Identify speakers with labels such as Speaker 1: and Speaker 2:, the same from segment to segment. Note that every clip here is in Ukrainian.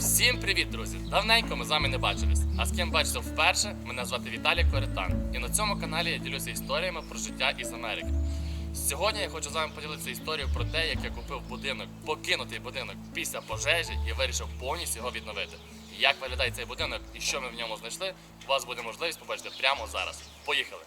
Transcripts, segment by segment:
Speaker 1: Всім привіт, друзі! Давненько ми з вами не бачились. А з ким бачився вперше, мене звати Віталій Коритан. І на цьому каналі я ділюся історіями про життя із Америки. Сьогодні я хочу з вами поділитися історією про те, як я купив будинок, покинутий будинок після пожежі і вирішив повністю його відновити. Як виглядає цей будинок і що ми в ньому знайшли, у вас буде можливість побачити прямо зараз. Поїхали!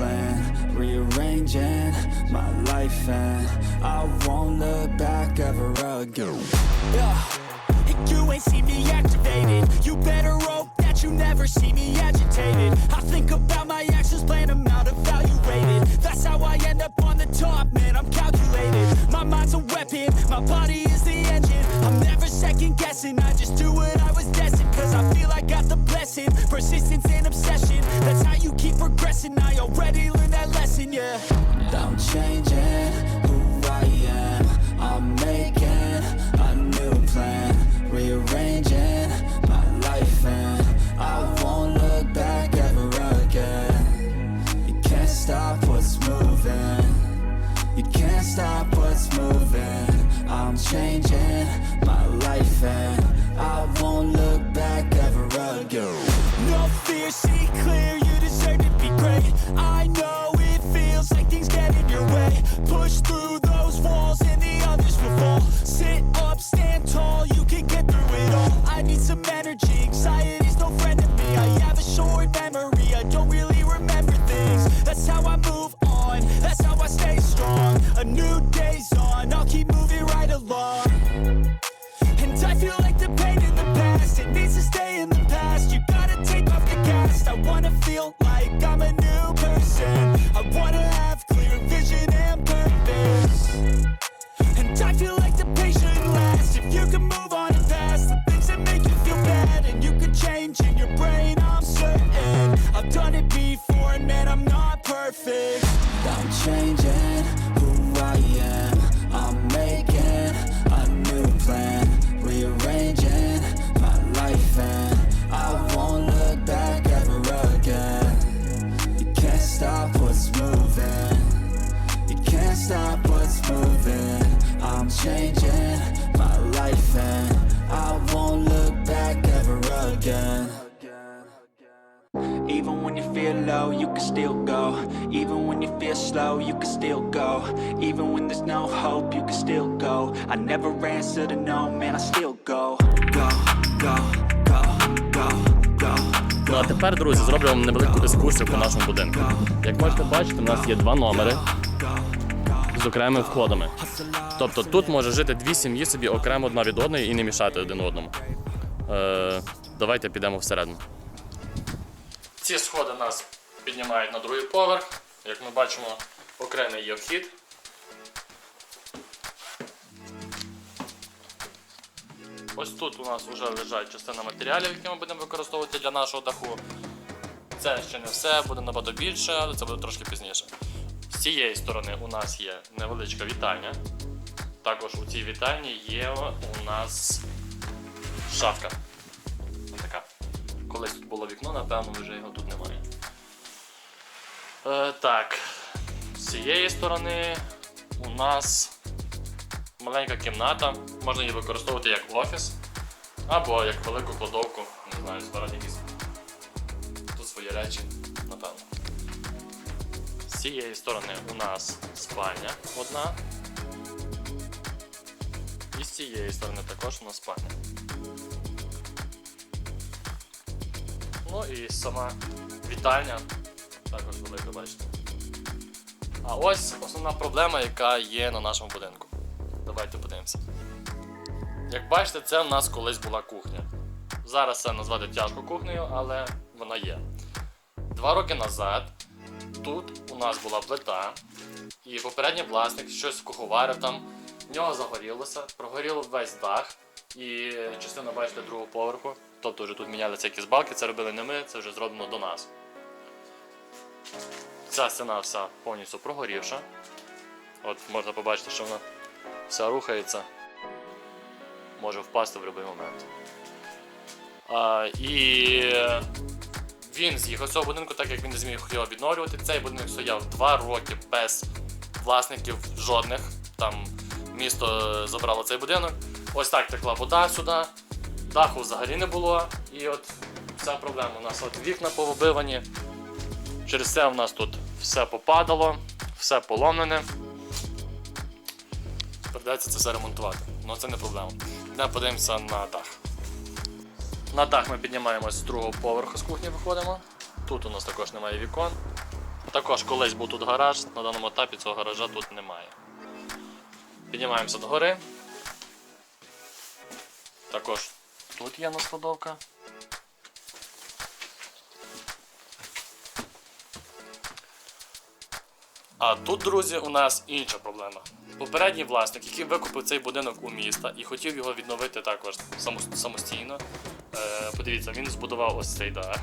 Speaker 2: Plan, rearranging my life, and I won't look back ever again.
Speaker 3: Yeah. You ain't see me activated. You better you never see me agitated. I think about my actions, plan them out, evaluated. That's how I end up on the top, man. I'm calculated. My mind's a weapon, my body is the engine. I'm never second guessing. I just do what I was destined. Cause I feel I got the blessing. Persistence and obsession. That's how you keep progressing. I already learned that lesson, yeah.
Speaker 2: I'm changing who I am. I'm making a new plan, rearranging my life, and I won't look back ever again. You can't stop what's moving. You can't stop what's moving. I'm changing my life, and I won't look back ever again.
Speaker 3: No fear, see clear, you deserve to be great. I know it feels like things get in your way. Push through those walls and the others will fall. Sit up, stand tall, you can get through it all. I need some energy, anxiety's short memory, I don't really remember things. That's how I move on, that's how I stay strong. A new day's on, I'll keep moving right along. Low, you can still go. Even when you feel slow, you can still go. Even when there's no hope, you can still go. I never answer to no, man, I still go. Go, go, go, go, go.
Speaker 1: Ну а тепер, друзі, зроблю вам невелику екскурсію по нашому будинку. Як можете бачити, у нас є два номери. з окремими входами. Тобто тут може жити дві сім'ї собі окремо одна від одної і не мішати один одному. Е, давайте підемо всередину. Ці сходи нас піднімають на другий поверх. Як ми бачимо, окремий є вхід. Ось тут у нас вже лежать частина матеріалів, які ми будемо використовувати для нашого даху. Це ще не все, буде набагато більше, але це буде трошки пізніше. З цієї сторони у нас є невеличка вітальня. Також у цій вітальні є у нас шафка. Ось така. Колись тут було вікно, напевно, вже його тут немає. Е, так, з цієї сторони у нас маленька кімната. Можна її використовувати як офіс або як велику кладовку. Не знаю, збирати якісь тут свої речі, напевно. З цієї сторони у нас спальня одна. І з цієї сторони також у нас спальня. Ну і сама вітальня також велика, бачите. А ось основна проблема, яка є на нашому будинку. Давайте подивимося. Як бачите, це в нас колись була кухня. Зараз це назвати тяжко кухнею, але вона є. Два роки назад тут у нас була плита, і попередній власник щось куховарив там, в нього загорілося, прогоріло весь дах і частина, бачите, другого поверху. Тобто вже тут мінялися якісь балки, це робили не ми, це вже зроблено до нас. Ця стіна вся повністю прогорівша. От можна побачити, що вона вся рухається, може впасти в будь-який момент. А, і він з'їхав з цього будинку, так як він не зміг його відновлювати. Цей будинок стояв два роки без власників жодних. Там місто забрало цей будинок. Ось так текла вода сюди, даху взагалі не було. І от вся проблема. У нас от вікна повибивані. Через це у нас тут все попадало, все поломлене. Придеться це все ремонтувати. Ну це не проблема. Йдемо подивимося на дах. На дах ми піднімаємось з другого поверху з кухні виходимо. Тут у нас також немає вікон. Також колись був тут гараж, на даному етапі цього гаража тут немає. Піднімаємося до гори. Також тут є наскладовка. А тут, друзі, у нас інша проблема. Попередній власник, який викупив цей будинок у міста і хотів його відновити також самостійно. Е, подивіться, він збудував ось цей дах.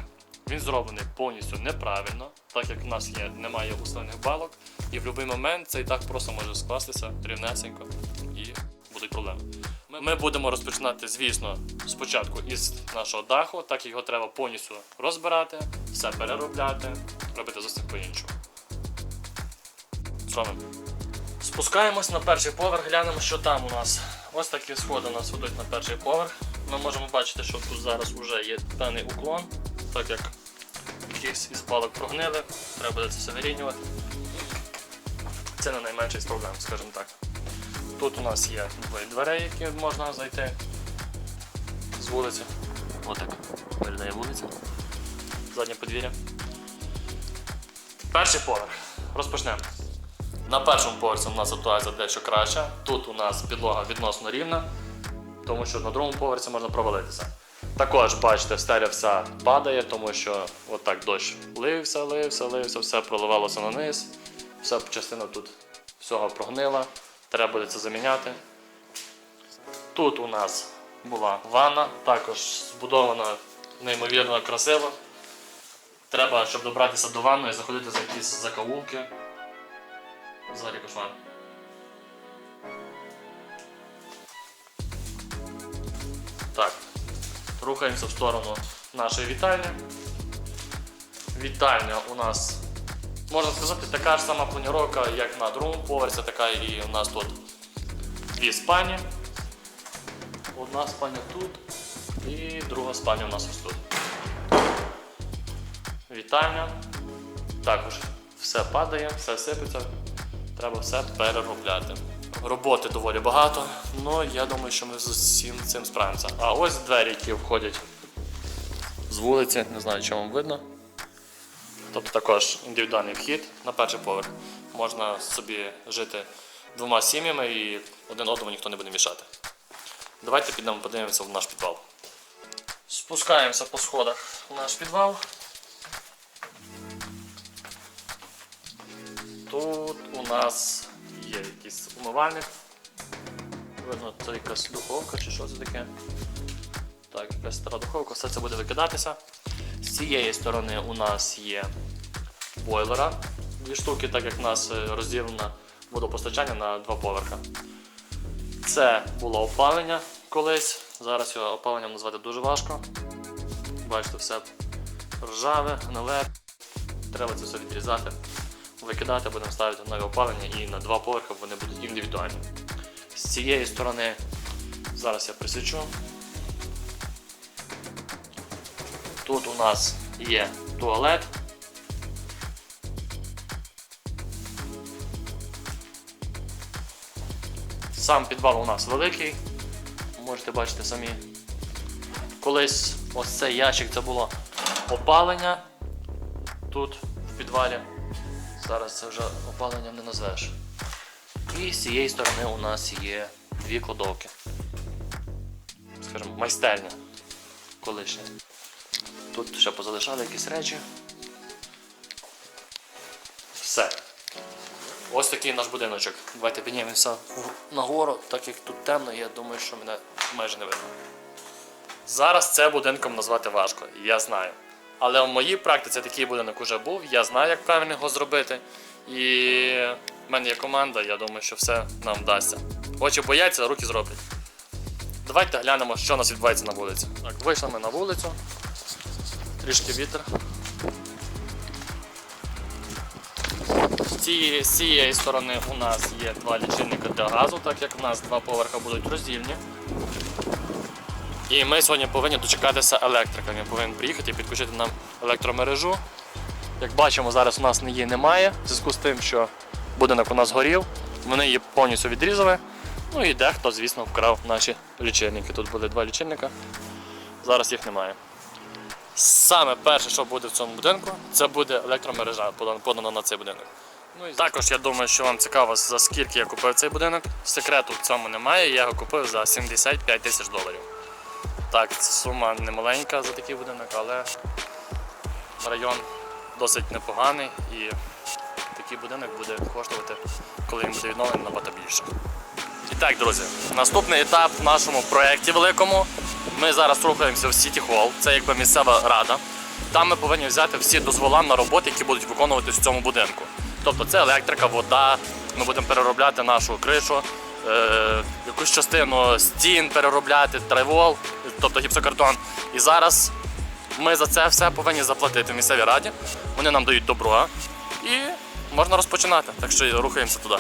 Speaker 1: Він зроблений повністю неправильно, так як в нас є, немає усилених балок, і в будь-який момент цей дах просто може скластися рівнесенько і будуть проблеми. Ми, будемо розпочинати, звісно, спочатку із нашого даху, так як його треба повністю розбирати, все переробляти, робити зовсім по-іншому. Що ми? Спускаємось на перший поверх, глянемо, що там у нас. Ось такі сходи у нас ведуть на перший поверх. Ми можемо бачити, що тут зараз вже є певний уклон, так як якісь із балок прогнили, треба буде це все вирівнювати. Це не найменший з проблем, скажімо так. Тут у нас є двоє дверей, які можна зайти з вулиці. Отак виглядає вулиця. Заднє подвір'я. Перший поверх. Розпочнемо. На першому поверсі у нас ситуація дещо краща. Тут у нас підлога відносно рівна, тому що на другому поверсі можна провалитися. Також, бачите, стеля вся падає, тому що отак дощ лився, лився, лився, все проливалося на низ, вся частина тут всього прогнила, треба буде це заміняти. Тут у нас була ванна, також збудована неймовірно красиво. Треба, щоб добратися до ванної, заходити за якісь закоулки. Взагалі кошмар. Так, рухаємося в сторону нашої вітальні. Вітальня у нас, можна сказати, така ж сама планіровка, як на другому поверсі, така і у нас тут дві спальні. Одна спальня тут і друга спальня у нас ось тут. Вітальня. Також все падає, все сипеться. Треба все переробляти. Роботи доволі багато, але я думаю, що ми з усім цим справимося. А ось двері, які входять з вулиці, не знаю, чи вам видно. Тобто також індивідуальний вхід на перший поверх. Можна собі жити двома сім'ями і один одному ніхто не буде мішати. Давайте підемо подивимося в наш підвал. Спускаємося по сходах в наш підвал. Тут у нас є якийсь умивальник. Видно, це якась духовка чи що це таке. Так, якась стара духовка, все це буде викидатися. З цієї сторони у нас є бойлера. Дві штуки, так як в нас е, розділено водопостачання на два поверха. Це було опалення колись. Зараз його опаленням назвати дуже важко. Бачите, все ржаве, нове. Треба це все відрізати, викидати, будемо ставити нове опалення і на два поверхи вони будуть індивідуальні. З цієї сторони зараз я присвічу. Тут у нас є туалет. Сам підвал у нас великий, можете бачити самі. Колись ось цей ящик це було опалення тут в підвалі. Зараз це вже опаленням не назвеш. І з цієї сторони у нас є дві кладовки. Скажімо, майстерня колишня. Тут ще позалишали якісь речі. Все. Ось такий наш будиночок. Давайте піднімемося нагору, так як тут темно, я думаю, що мене майже не видно. Зараз це будинком назвати важко, я знаю. Але в моїй практиці такий будинок уже був, я знаю, як правильно його зробити. І в мене є команда, я думаю, що все нам вдасться. Очі бояться, руки зроблять. Давайте глянемо, що у нас відбувається на вулиці. Так, вийшли ми на вулицю. Трішки вітер. З цієї сторони у нас є два лічильника для газу, так як у нас два поверха будуть роздільні. І ми сьогодні повинні дочекатися електрика. Він повинен приїхати і підключити нам електромережу. Як бачимо, зараз у нас її немає, в зв'язку з тим, що будинок у нас горів, вони її повністю відрізали. Ну і дехто, звісно, вкрав наші лічильники. Тут були два лічильника, зараз їх немає. Саме перше, що буде в цьому будинку, це буде електромережа подана- на цей будинок. Ну і також я думаю, що вам цікаво, за скільки я купив цей будинок. Секрету в цьому немає, я його купив за 75 тисяч доларів. Так, сума не маленька за такий будинок, але район досить непоганий і такий будинок буде коштувати, коли він буде відновлений, набагато більше. І так, друзі, наступний етап в нашому проєкті великому. Ми зараз рухаємося в Сіті Холл, це якби місцева рада. Там ми повинні взяти всі дозвола на роботи, які будуть виконуватись в цьому будинку. Тобто це електрика, вода, ми будемо переробляти нашу кришу, е, якусь частину стін переробляти, трайвол, тобто гіпсокартон. І зараз ми за це все повинні заплатити в місцевій раді. Вони нам дають добро і можна розпочинати. Так що рухаємося туди.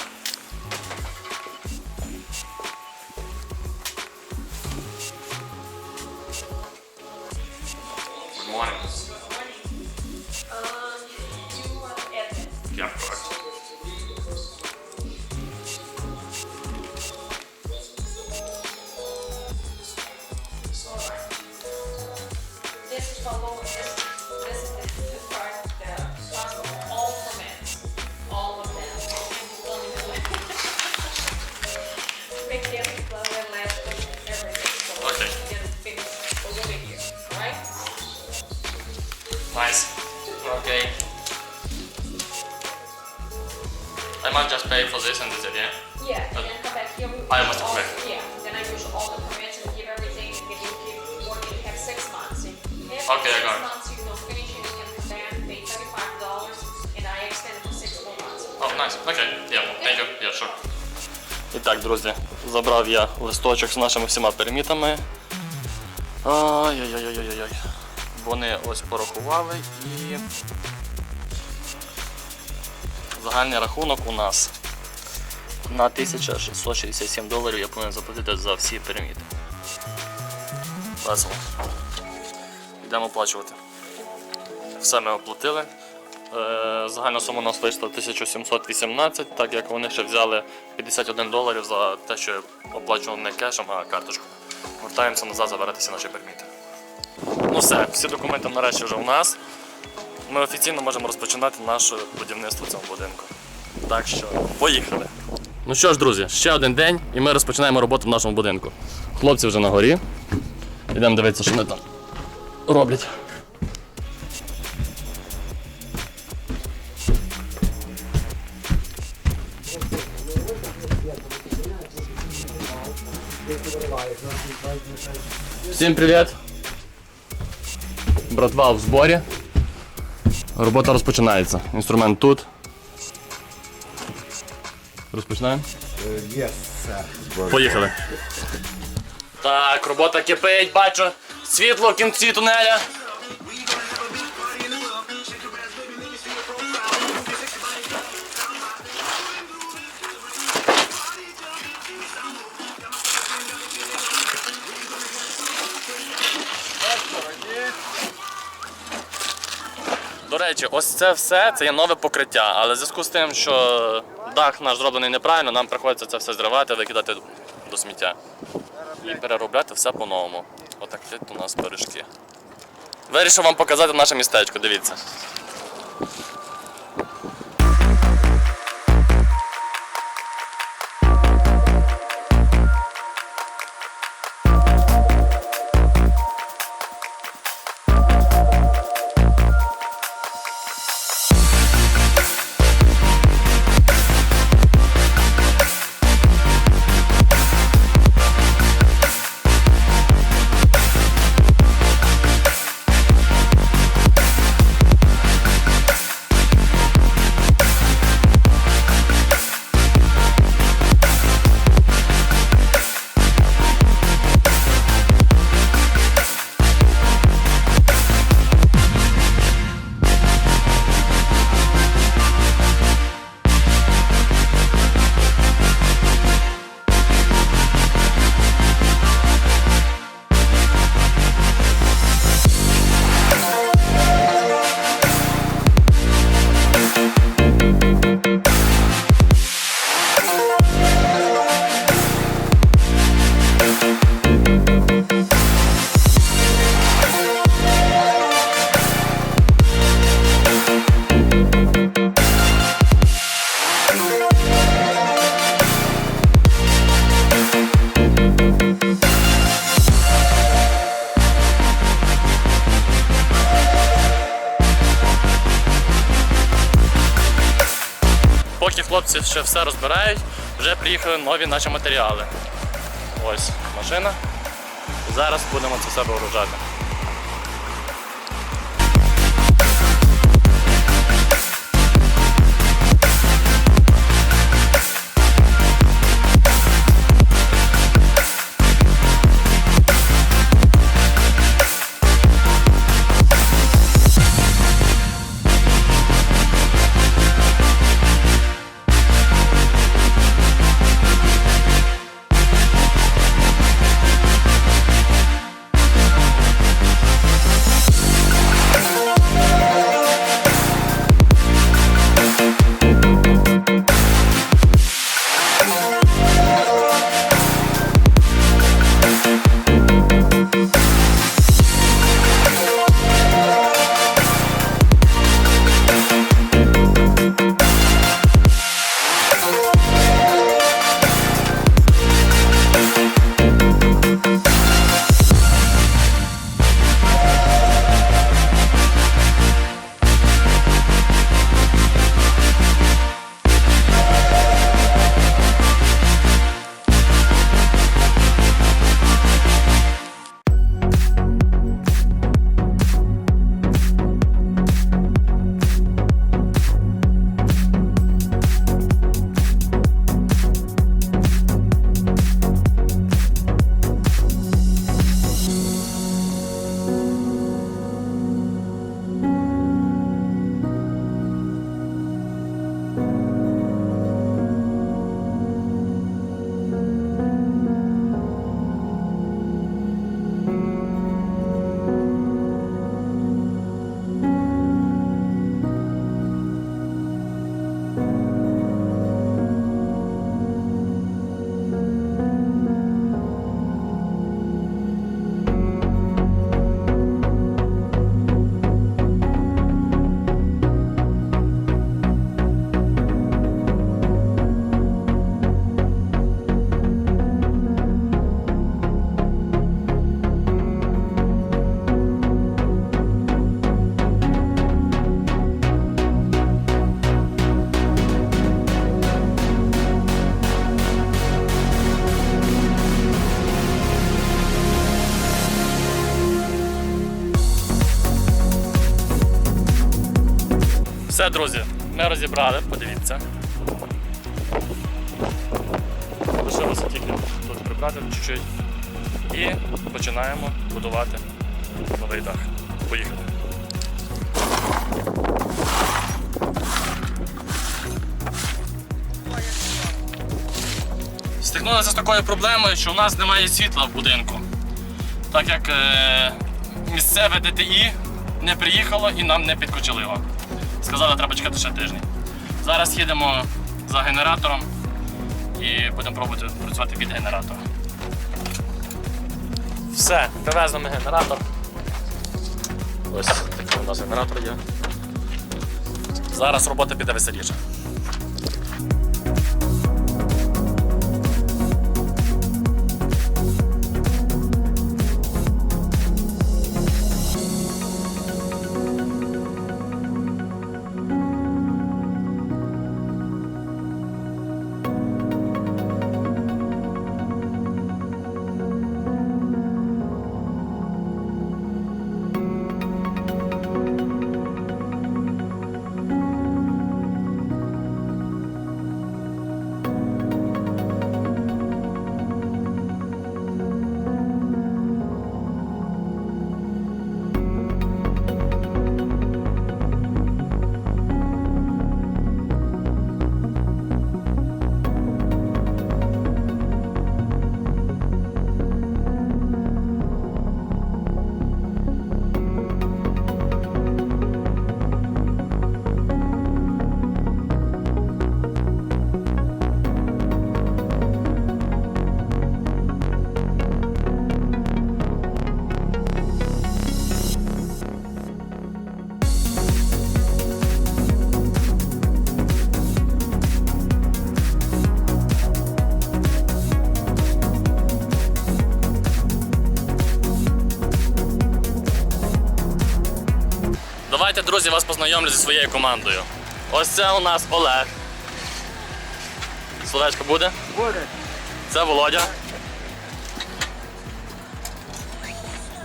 Speaker 1: Good morning. I just pay for this and that's it, yeah?
Speaker 4: Yeah, and then come back here.
Speaker 1: I must
Speaker 4: all-
Speaker 1: come back.
Speaker 4: Yeah, then I use all the permits and give everything, and then you keep working, you have six months. If
Speaker 1: Okay, six I got it.
Speaker 4: Months you don't finish it, come back, pay thirty-five dollars, and I extend it for six more months.
Speaker 1: Oh, nice. Okay. Yeah, thank you. Yeah, sure. І так, друзі, забрав я листочок з нашими всіма перемітами. Ай-яй-яй-яй-яй. Вони ось порахували і. Загальний рахунок у нас на 1667 доларів я повинен заплатити за всі переміти. Весело. Йдемо оплачувати. Все ми оплатили. Е, Загальна сума у нас вийшла 1718, так як вони ще взяли 51 доларів за те, що я оплачував не кешем, а карточкою. Вертаємося назад забиратися наші перміти. Ну все, всі документи нарешті вже у нас. Ми офіційно можемо розпочинати наше будівництво в цьому будинку. Так що, поїхали. Ну що ж, друзі, ще один день, і ми розпочинаємо роботу в нашому будинку. Хлопці вже на горі. Йдемо дивитися, що вони там роблять. Всім привіт! Братва в зборі. Робота розпочинається. Інструмент тут. Розпочинаємо? Поїхали. Так, робота кипить, бачу. Світло в кінці тунеля. До речі, ось це все це є нове покриття, але в зв'язку з тим, що дах наш зроблений неправильно, нам приходиться це все зривати, викидати до сміття. І переробляти все по-новому. Отак у нас пиріжки. Вирішив вам показати наше містечко, дивіться. Хлопці ще все розбирають, вже приїхали нові наші матеріали. Ось машина. Зараз будемо це все вигружати. Друзі, ми розібрали, подивіться. Лишилося тільки тут прибрати чуть-чуть. І починаємо будувати новий дах. Поїхали. Стикнулися з такою проблемою, що у нас немає світла в будинку. Так як е, місцеве ДТІ не приїхало і нам не підключили його. Сказали, треба чекати ще тиждень. Зараз їдемо за генератором і будемо пробувати працювати від генератора. Все, привезли генератор. Ось такий у нас генератор є. Зараз робота піде веселіше. Друзі, вас познайомлю зі своєю командою. Ось це у нас Олег. Словечко буде? Буде. Це Володя.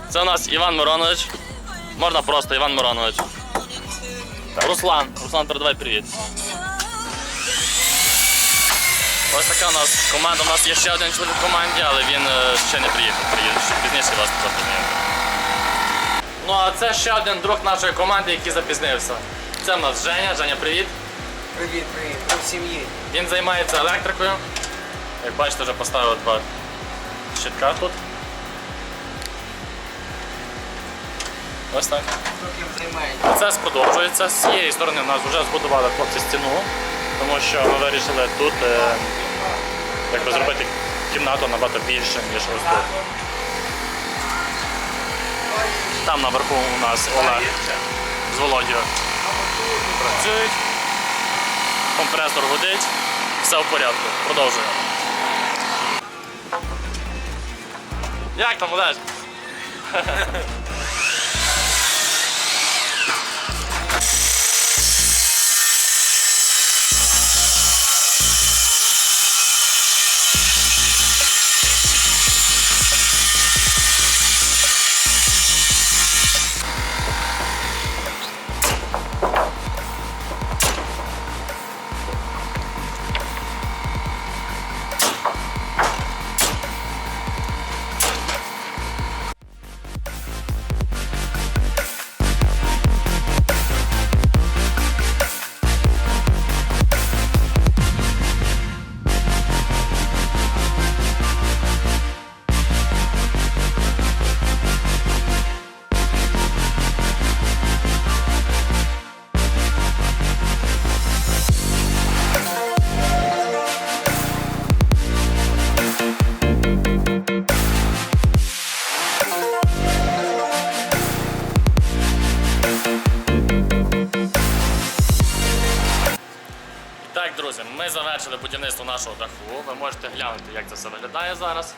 Speaker 1: Це у нас Іван Миронович. Можна просто Іван Миронович. Руслан. Руслан, передавай привіт. Ось така у нас команда. У нас є ще один чоловік в команді, але він е, ще не приїхав. Приїде пізніше вас познайомлю. Ну а це ще один друг нашої команди, який запізнився. Це в нас Женя. Женя, привіт.
Speaker 5: Привіт, привіт, ми в сім'ї.
Speaker 1: Він займається електрикою. Як бачите, вже поставив два щитка тут. Ось так.
Speaker 5: Займається?
Speaker 1: Процес продовжується. З цієї сторони в нас вже збудували хлопці стіну, тому що ми вирішили тут е, якби зробити кімнату набагато більше, ніж ось тут. Там наверху у нас Олег з Володією працюють. Компресор гудить, все в порядку. Продовжуємо. Як там Олеж? Будівництво нашого даху. Ви можете глянути, як це все виглядає зараз.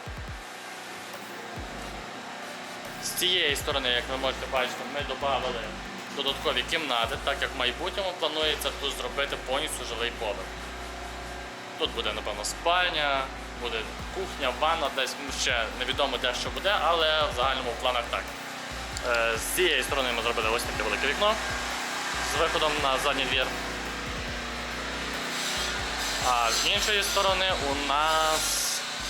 Speaker 1: З цієї сторони, як ви можете бачити, ми додали додаткові кімнати, так як в майбутньому планується тут зробити повністю жилий поверх. Тут буде, напевно, спальня, буде кухня, ванна, десь ну, ще невідомо де що буде, але в загальному в планах так. Е, З цієї сторони ми зробили ось таке велике вікно. з виходом на задній двір. А з іншої сторони у нас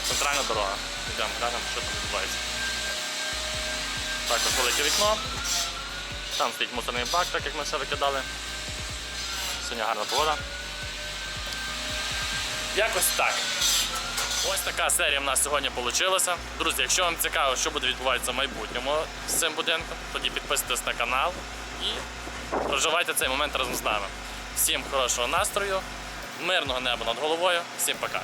Speaker 1: центральна дорога. Йдемо, глянемо, що там відбувається. Також велике вікно. Там стоїть мусорний бак, так як ми все викидали. Сьогодні гарна погода. Якось так. Ось така серія в нас сьогодні вийшла. Друзі, якщо вам цікаво, що буде відбуватися в майбутньому з цим будинком, тоді підписуйтесь на канал і проживайте цей момент разом з нами. Всім хорошого настрою, мирного неба над головою, всім пока.